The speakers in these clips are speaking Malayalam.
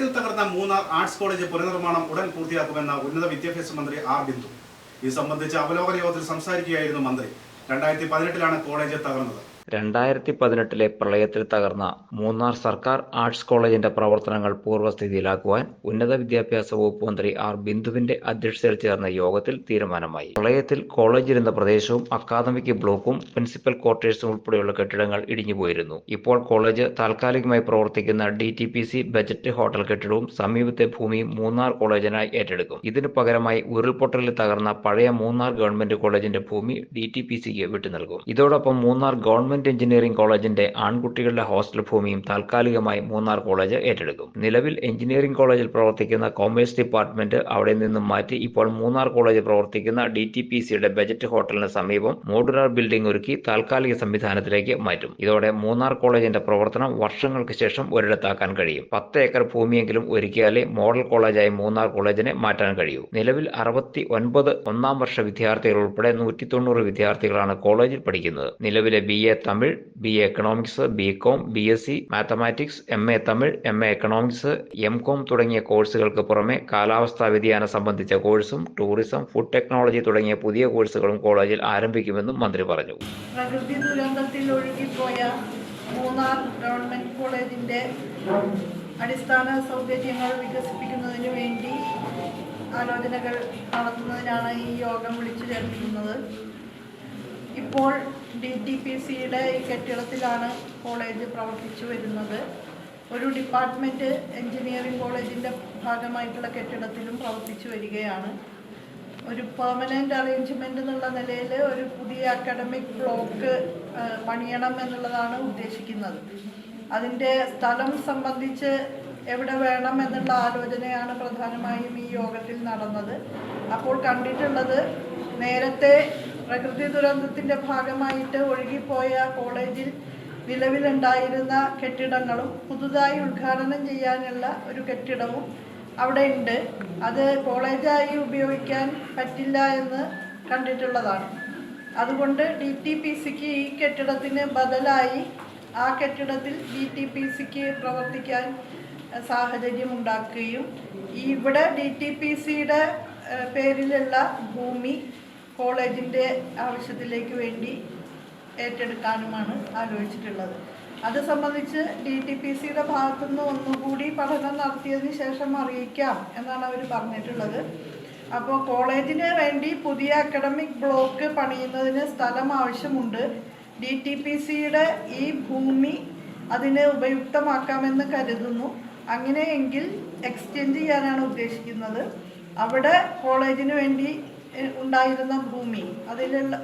പ്രളയത്തിൽ തകർന്ന മൂന്നാർ ആർട്സ് കോളേജ് പുനർനിർമ്മാണം ഉടൻ പൂർത്തിയാക്കുമെന്ന ഉന്നത വിദ്യാഭ്യാസ മന്ത്രി ആർ ബിന്ദു. ഇത് സംബന്ധിച്ച് അവലോകന യോഗത്തിൽ സംസാരിക്കുകയായിരുന്നു മന്ത്രി. രണ്ടായിരത്തി പതിനെട്ടിലാണ് കോളേജ് തകർന്നത്. രണ്ടായിരത്തി പതിനെട്ടിലെ പ്രളയത്തിൽ തകർന്ന മൂന്നാർ സർക്കാർ ആർട്സ് കോളേജിന്റെ പ്രവർത്തനങ്ങൾ പൂർവസ്ഥിതിയിലാക്കുവാൻ ഉന്നത വിദ്യാഭ്യാസ വകുപ്പ് മന്ത്രി ആർ ബിന്ദുവിന്റെ അധ്യക്ഷതയിൽ ചേർന്ന യോഗത്തിൽ തീരുമാനമായി. പ്രളയത്തിൽ കോളേജ് ഇരുന്ന പ്രദേശവും അക്കാദമിക് ബ്ലോക്കും പ്രിൻസിപ്പൽ ക്വാർട്ടേഴ്സും ഉൾപ്പെടെയുള്ള കെട്ടിടങ്ങൾ ഇടിഞ്ഞുപോയിരുന്നു ഇപ്പോൾ കോളേജ് താൽക്കാലികമായി പ്രവർത്തിക്കുന്ന D T P C budget hotel കെട്ടിടവും സമീപത്തെ ഭൂമിയും മൂന്നാർ കോളേജിനായി ഏറ്റെടുക്കും. ഇതിനു പകരമായി ഉരുൾപൊട്ടലിൽ തകർന്ന പഴയ മൂന്നാർ ഗവൺമെന്റ് കോളേജിന്റെ ഭൂമി ഡി ടി പി സിക്ക് വിട്ടു നൽകും ഇതോടൊപ്പം മൂന്നാർ ഗവൺമെന്റ് എഞ്ചിനീയറിംഗ് കോളേജിന്റെ ആൺകുട്ടികളുടെ ഹോസ്റ്റൽ ഭൂമിയും താൽക്കാലികമായി മൂന്നാർ കോളേജ് ഏറ്റെടുക്കും. നിലവിൽ എഞ്ചിനീയറിംഗ് കോളേജിൽ പ്രവർത്തിക്കുന്ന കോമേഴ്സ് ഡിപ്പാർട്ട്മെന്റ് അവിടെ നിന്നും മാറ്റി ഇപ്പോൾ മൂന്നാർ കോളേജ് പ്രവർത്തിക്കുന്ന ഡി ടി പി സിയുടെ ബജറ്റ് ഹോട്ടലിന് സമീപം മോഡുലാർ ബിൽഡിംഗ് ഒരുക്കി താൽക്കാലിക സംവിധാനത്തിലേക്ക് മാറ്റും. ഇതോടെ മൂന്നാർ കോളേജിന്റെ പ്രവർത്തനം വർഷങ്ങൾക്ക് ശേഷം ഒരിടത്താക്കാൻ കഴിയും. പത്ത് ഏക്കർ ഭൂമിയെങ്കിലും ഒരുക്കിയാലേ മോഡൽ കോളേജായി മൂന്നാർ കോളേജിനെ മാറ്റാൻ കഴിയൂ. നിലവിൽ അറുപത്തി ഒൻപത് ഒന്നാം വർഷ വിദ്യാർത്ഥികൾ ഉൾപ്പെടെ നൂറ്റി തൊണ്ണൂറ് വിദ്യാർത്ഥികളാണ് കോളേജിൽ പഠിക്കുന്നത്. നിലവിലെ B A Tamil B A economics B com B S C mathematics M A Tamil M A economics M com തുടങ്ങിയ കോഴ്സുകൾക്ക് പുറമെ കാലാവസ്ഥാ വ്യതിയാനം സംബന്ധിച്ച കോഴ്സും ടൂറിസം ഫുഡ് ടെക്നോളജി തുടങ്ങിയ പുതിയ കോഴ്സുകളും കോളേജിൽ ആരംഭിക്കുമെന്നും മന്ത്രി പറഞ്ഞു. പ്രകൃതി ദുരന്തത്തിൽ ഒഴുകിപ്പോയ മൂന്നാർ ഗവൺമെന്റ് കോളേജിന്റെ അടിസ്ഥാന സൗകര്യങ്ങൾ വികസിപ്പിക്കുന്നതിന് വേണ്ടി ആലോചനകൾ നടത്തുന്നതിനാണ് ഈ യോഗം വിളിച്ചു ചേർക്കുന്നത് ഇപ്പോൾ ഡി ടി പി സിയുടെ ഈ കെട്ടിടത്തിലാണ് കോളേജ് പ്രവർത്തിച്ചു വരുന്നത്. ഒരു ഡിപ്പാർട്ട്മെന്റ് എൻജിനീയറിംഗ് കോളേജിന്റെ ഭാഗമായിട്ടുള്ള കെട്ടിടത്തിലും പ്രവർത്തിച്ചു വരികയാണ്. ഒരു പെർമനന്റ് അറേഞ്ച്മെന്റ് എന്നുള്ള നിലയിൽ ഒരു പുതിയ അക്കാഡമിക് ബ്ലോക്ക് പണിയണം എന്നുള്ളതാണ് ഉദ്ദേശിക്കുന്നത്. അതിന്റെ സ്ഥലം സംബന്ധിച്ച് എവിടെ വേണം എന്നുള്ള ആലോചനയാണ് പ്രധാനമായും ഈ യോഗത്തിൽ നടന്നത്. അപ്പോൾ കണ്ടിട്ടുള്ളത് നേരത്തെ പ്രകൃതി ദുരന്തത്തിന്റെ ഭാഗമായിട്ട് ഒഴുകിപ്പോയ കോളേജിൽ നിലവിലുണ്ടായിരുന്ന കെട്ടിടങ്ങളും പുതുതായി ഉദ്ഘാടനം ചെയ്യാനുള്ള ഒരു കെട്ടിടവും അവിടെ ഉണ്ട്. അത് കോളേജായി ഉപയോഗിക്കാൻ പറ്റില്ല എന്ന് കണ്ടിട്ടുള്ളതാണ്. അതുകൊണ്ട് ഡി ടി പി സിക്ക് ഈ കെട്ടിടത്തിന് ബദലായി ആ കെട്ടിടത്തിൽ ഡി ടി പി സിക്ക് പ്രവർത്തിക്കാൻ സാഹചര്യം ഉണ്ടാക്കുകയും ഇവിടെ ഡി ടി പി സിയുടെ പേരിലുള്ള ഭൂമി കോളേജിന്റെ ആവശ്യത്തിലേക്ക് വേണ്ടി ഏറ്റെടുക്കാനുമാണ് ആലോചിച്ചിട്ടുള്ളത്. അത് സംബന്ധിച്ച് ഡി ടി പി സിയുടെ ഭാഗത്തു നിന്ന് ഒന്നുകൂടി പഠനം നടത്തിയതിന് ശേഷം അറിയിക്കാം എന്നാണ് അവർ പറഞ്ഞിട്ടുള്ളത്. അപ്പോൾ കോളേജിന് വേണ്ടി പുതിയ അക്കാഡമിക് ബ്ലോക്ക് പണിയുന്നതിന് സ്ഥലം ആവശ്യമുണ്ട്. ഡി ടി പി സിയുടെ ഈ ഭൂമി അതിന് ഉപയുക്തമാക്കാമെന്ന് കരുതുന്നു. അങ്ങനെയെങ്കിൽ എക്സ്ചേഞ്ച് ചെയ്യാനാണ് ഉദ്ദേശിക്കുന്നത്. അവിടെ കോളേജിന് വേണ്ടി ഉണ്ടായിരുന്ന ഭൂമി. അതിലുള്ള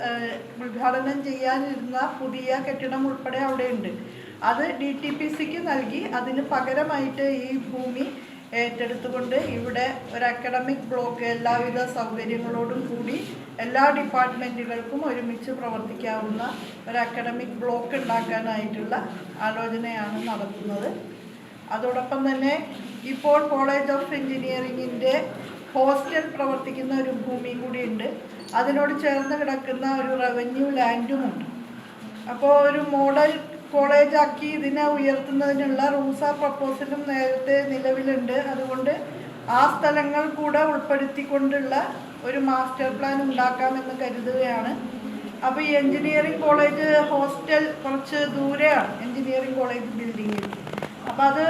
ഉദ്ഘാടനം ചെയ്യാനിരുന്ന പുതിയ കെട്ടിടം ഉൾപ്പെടെ അവിടെയുണ്ട്. അത് ഡി ടി പി സിക്ക് നൽകി അതിന് പകരമായിട്ട് ഈ ഭൂമി ഏറ്റെടുത്തുകൊണ്ട് ഇവിടെ ഒരു അക്കാഡമിക് ബ്ലോക്ക് എല്ലാവിധ സൗകര്യങ്ങളോടും കൂടി എല്ലാ ഡിപ്പാർട്ട്മെന്റുകൾക്കും ഒരുമിച്ച് പ്രവർത്തിക്കാവുന്ന ഒരു അക്കാഡമിക് ബ്ലോക്ക് ഉണ്ടാക്കാനായിട്ടുള്ള ആലോചനയാണ് നടത്തുന്നത്. അതോടൊപ്പം തന്നെ ഇപ്പോൾ കോളേജ് ഓഫ് എഞ്ചിനീയറിംഗിന്റെ ഹോസ്റ്റൽ പ്രവർത്തിക്കുന്ന ഒരു ഭൂമിയും കൂടിയുണ്ട്. അതിനോട് ചേർന്ന് കിടക്കുന്ന ഒരു റവന്യൂ ലാൻഡുമുണ്ട് അപ്പോൾ ഒരു മോഡൽ കോളേജാക്കി ഇതിനെ ഉയർത്തുന്നതിനുള്ള റൂൾസ് ആ പ്രപ്പോസലും നേരത്തെ നിലവിലുണ്ട്. അതുകൊണ്ട് ആ സ്ഥലങ്ങൾ കൂടെ ഉൾപ്പെടുത്തിക്കൊണ്ടുള്ള ഒരു മാസ്റ്റർ പ്ലാൻ ഉണ്ടാക്കാമെന്ന് കരുതുകയാണ്. അപ്പോൾ ഈ എഞ്ചിനീയറിംഗ് കോളേജ് ഹോസ്റ്റൽ കുറച്ച് ദൂരെയാണ്. എഞ്ചിനീയറിംഗ് കോളേജ് ബിൽഡിങ്ങിൽ അപ്പം അത്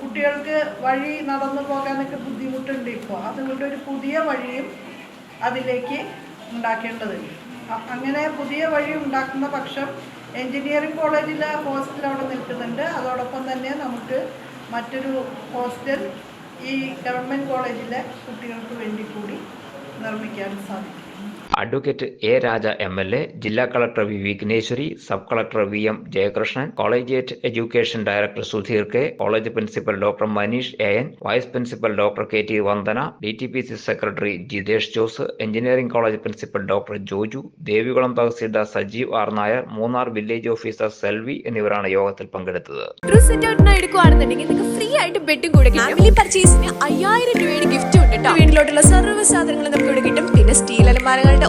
കുട്ടികൾക്ക് വഴി നടന്നു പോകാനൊക്കെ ബുദ്ധിമുട്ടുണ്ട് ഇപ്പോൾ അതുകൊണ്ട് ഒരു പുതിയ വഴിയും അതിലേക്ക് ഉണ്ടാക്കേണ്ടതുണ്ട് അങ്ങനെ പുതിയ വഴി ഉണ്ടാക്കുന്ന പക്ഷം എഞ്ചിനീയറിംഗ് കോളേജിലെ ഹോസ്റ്റൽ അവിടെ നിൽക്കുന്നുണ്ട്. അതോടൊപ്പം തന്നെ നമുക്ക് മറ്റൊരു ഹോസ്റ്റൽ ഈ ഗവൺമെന്റ് കോളേജിലെ കുട്ടികൾക്ക് വേണ്ടി കൂടി നിർമ്മിക്കാൻ സാധിക്കും. Advocate A Raja M L A ജില്ലാ collector V Vigneshwari sub collector V M Jayakrishnan collegiate education director Sudheer K college principal doctor Manish A N vice principal doctor K T Vandana D T P C secretary Jithesh Jose engineering college principal doctor Joju Devikulam tahsildar Sajeev R Nair Munnar village officer Selvi എന്നിവരാണ് യോഗത്തിൽ പങ്കെടുത്തത്. ഔട്ടിന് നിങ്ങൾക്ക് ഫ്രീ ആയിട്ട് ബെറ്റും കൂടെ ഫാമിലി പർച്ചേസിന് അയ്യായിരം രൂപയുടെ ഗിഫ്റ്റ് ഉണ്ട് കേട്ടോ വീട്ടിലോട്ടുള്ള സർവ സാധനങ്ങൾ നമുക്ക് ഇവിടെ കിട്ടും. പിന്നെ സ്റ്റീൽ അലമാരകളുടെ